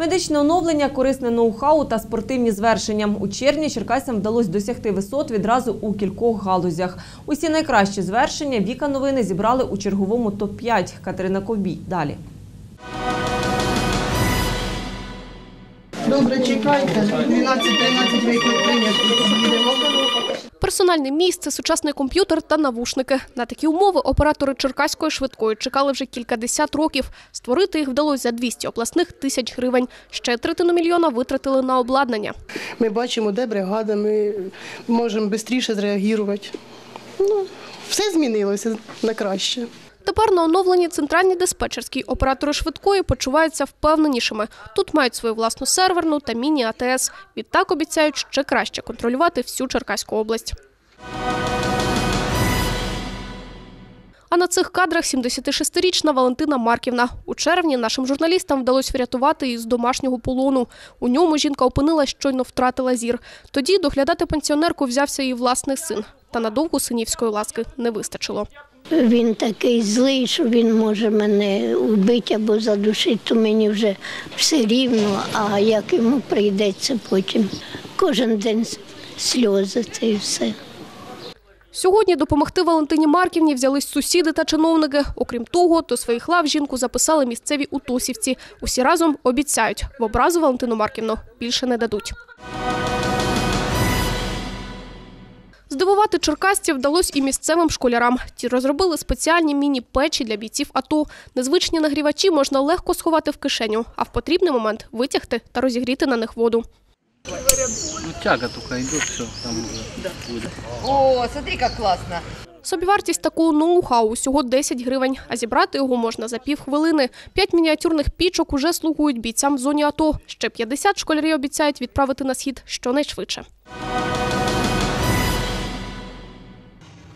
Медичне оновлення, корисне ноу-хау та спортивні звершення. У червні черкасям вдалося досягти висот відразу у кількох галузях. Усі найкращі звершення Віка новини зібрали у черговому топ-5. Катерина Ковбій. Далі. Добре, чекайте. 12-13 виклик прийнято. Персональне місце, сучасний комп'ютер та навушники. На такі умови оператори Черкаської швидкої чекали вже кількадесят років. Створити їх вдалося за 200 обласних тисяч гривень. Ще третину мільйона витратили на обладнання. Ми бачимо, де бригада, ми можемо швидше зреагувати. Ну, все змінилося на краще. Тепер на оновленні центральній диспетчерській оператори швидкої почуваються впевненішими. Тут мають свою власну серверну та міні-АТС. Відтак обіцяють ще краще контролювати всю Черкаську область. А на цих кадрах 76-річна Валентина Марківна. У червні нашим журналістам вдалося врятувати її з домашнього полону. У ньому жінка опинилась, щойно втратила зір. Тоді доглядати пенсіонерку взявся її власний син. Та надовго синівської ласки не вистачило. Він такий злий, що він може мене вбити або задушити, то мені вже все рівно, а як йому прийдеться потім. Кожен день сльози це і все. Сьогодні допомогти Валентині Марківні взялись сусіди та чиновники. Окрім того, до своїх лав жінку записали місцеві утосівці. Усі разом обіцяють, в образу Валентину Марківну більше не дадуть. Здивувати черкасців вдалося і місцевим школярам. Ті розробили спеціальні міні-печі для бійців АТО. Незвичні нагрівачі можна легко сховати в кишеню, а в потрібний момент витягти та розігріти на них воду. Ну, тяга только идет, все, там уже будет. О, смотри, как классно. Собівартість такого ноу-хау усього 10 гривень, а зібрати його можна за півхвилини. П'ять мініатюрних пічок уже слугують бійцям в зоні АТО. Ще 50 школярі обіцяють відправити на схід щонайшвидше.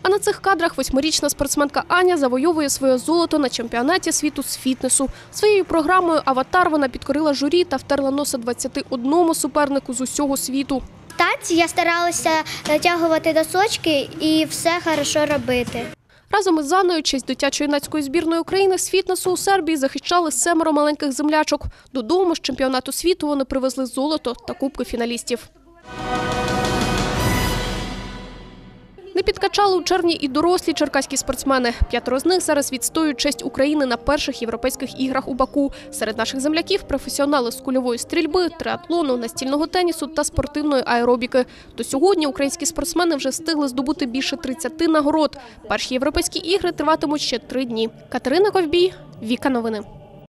А на цих кадрах восьмирічна спортсменка Аня завойовує своє золото на чемпіонаті світу з фітнесу. Своєю програмою Аватар вона підкорила журі та втерла носа 21 супернику з усього світу. Танці я старалася натягувати досочки і все хорошо робити. Разом із Анною честь дитячо-юнацької збірної України з фітнесу у Сербії захищали семеро маленьких землячок. Додому з чемпіонату світу вони привезли золото та кубки фіналістів. Не підкачали у червні і дорослі черкаські спортсмени. П'ятеро з них зараз відстоюють честь України на перших європейських іграх у Баку. Серед наших земляків професіонали з кульової стрільби, триатлону, настільного тенісу та спортивної аеробіки. До сьогодні українські спортсмени вже встигли здобути більше 30 нагород. Перші європейські ігри триватимуть ще три дні. Катерина Ковбій, Віка Новини.